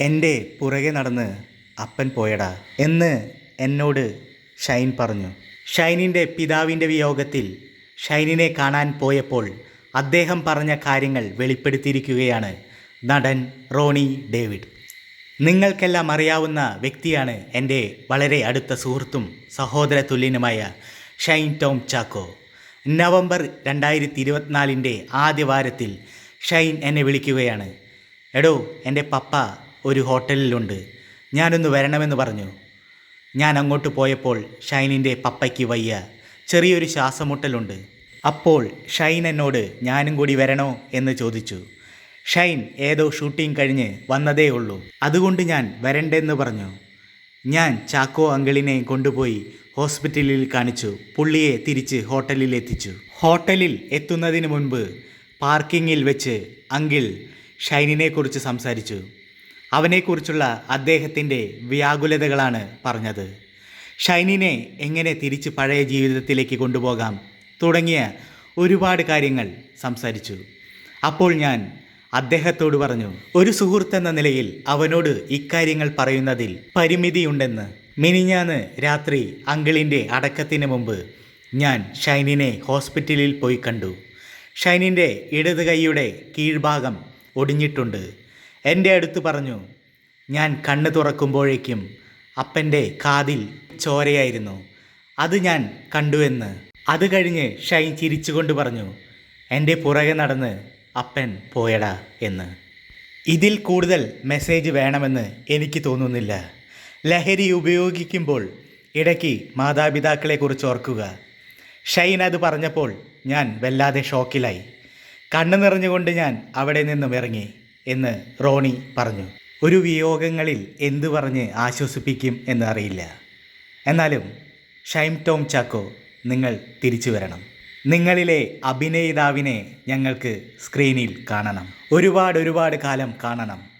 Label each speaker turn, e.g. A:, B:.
A: എന്റെ പുറകെ നടന്ന് അപ്പൻ പോയടാ എന്ന് എന്നോട് ഷൈൻ പറഞ്ഞു. ഷൈനിന്റെ പിതാവിന്റെ വിയോഗത്തിൽ ഷൈനിനെ കാണാൻ പോയപ്പോൾ അദ്ദേഹം പറഞ്ഞ കാര്യങ്ങൾ വെളിപ്പെടുത്തിയിരിക്കുകയാണ് നടൻ റോണി ഡേവിഡ്. നിങ്ങൾക്കെല്ലാം അറിയാവുന്ന വ്യക്തിയാണ് എന്റെ വളരെ അടുത്ത സുഹൃത്തും സഹോദര തുല്യനുമായ ഷൈൻ ടോം ചാക്കോ. നവംബർ രണ്ടായിരത്തി ഇരുപത്തിനാലിന്റെ ആദ്യ വാരത്തിൽ ഷൈൻ എന്നെ വിളിക്കുകയാണ്. എടോ എന്റെ പപ്പ ഒരു ഹോട്ടലിലുണ്ട്. ഞാനൊന്ന് വരണമെന്ന് പറഞ്ഞു. ഞാൻ അങ്ങോട്ട് പോയപ്പോൾ ഷൈനിന്റെ പപ്പയ്ക്ക് വയ്യ. ചെറിയൊരു ശ്വാസമുട്ടലുണ്ട്. അപ്പോൾ ഷൈൻ എന്നോട് ഞാനും കൂടി വരണോ? എന്ന് ചോദിച്ചു. ഷൈൻ ഏതോ ഷൂട്ടിംഗ് കഴിഞ്ഞ് വന്നതേ ഉള്ളൂ. അതുകൊണ്ട് ഞാൻ വരണ്ടെന്ന് പറഞ്ഞു. ഞാൻ ചാക്കോ അങ്കിളിനെ കൊണ്ടുപോയി ഹോസ്പിറ്റലിൽ കാണിച്ചു. പുള്ളിയെ തിരിച്ച് ഹോട്ടലിൽ എത്തിച്ചു. ഹോട്ടലിൽ എത്തുന്നതിന് മുൻപ് പാർക്കിങ്ങിൽ വെച്ച് അങ്കിൾ ഷൈനിനെക്കുറിച്ച് സംസാരിച്ചു. അവനെക്കുറിച്ചുള്ള അദ്ദേഹത്തിന്റെ വ്യാകുലതകളാണ് പറഞ്ഞത്. ഷൈനിനെ എങ്ങനെ തിരിച്ച് പഴയ ജീവിതത്തിലേക്ക് കൊണ്ടുപോകാം തുടങ്ങിയ ഒരുപാട് കാര്യങ്ങൾ സംസാരിച്ചു. അപ്പോൾ ഞാൻ അദ്ദേഹത്തോട് പറഞ്ഞു ഒരു സുഹൃത്തെന്ന നിലയിൽ അവനോട് ഇക്കാര്യങ്ങൾ പറയുന്നതിൽ പരിമിതിയുണ്ടെന്ന്. മിനിഞ്ഞാന്ന് രാത്രി അങ്കിളിന്റെ അടക്കത്തിന് മുമ്പ് ഞാൻ ഷൈനിനെ ഹോസ്പിറ്റലിൽ പോയി കണ്ടു. ഷൈനിന്റെ ഇടത് കൈയുടെ കീഴ്ഭാഗം ഒടിഞ്ഞിട്ടുണ്ട്. എന്റെ അടുത്ത് പറഞ്ഞു ഞാൻ കണ്ണ് തുറക്കുമ്പോഴേക്കും അപ്പന്റെ കാതിൽ ചോരയായിരുന്നു. അത് ഞാൻ കണ്ടുവെന്ന്. അത് കഴിഞ്ഞ് ഷൈൻ ചിരിച്ചുകൊണ്ട് പറഞ്ഞു എന്റെ പുറകെ നടന്ന് അപ്പൻ പോയടാ എന്ന്. ഇതിൽ കൂടുതൽ മെസ്സേജ് വേണമെന്ന് എനിക്ക് തോന്നുന്നില്ല. ലഹരി ഉപയോഗിക്കുമ്പോൾ ഇടയ്ക്ക് മാതാപിതാക്കളെക്കുറിച്ച് ഓർക്കുക. ഷൈൻ അത് പറഞ്ഞപ്പോൾ ഞാൻ വല്ലാതെ ഷോക്കിലായി. കണ്ണു നിറഞ്ഞുകൊണ്ട് ഞാൻ അവിടെ നിന്നും ഇറങ്ങി. എന്ന് റോണി പറഞ്ഞു. ഒരു വിയോഗങ്ങളിൽ എന്തു പറഞ്ഞ് ആശ്വസിപ്പിക്കും എന്നറിയില്ല. എന്നാലും ഷൈം ടോം ചാക്കോ നിങ്ങൾ തിരിച്ചു വരണം. നിങ്ങളിലെ അഭിനേതാവിനെ ഞങ്ങൾക്ക് സ്ക്രീനിൽ കാണണം. ഒരുപാട് ഒരുപാട് കാലം കാണണം.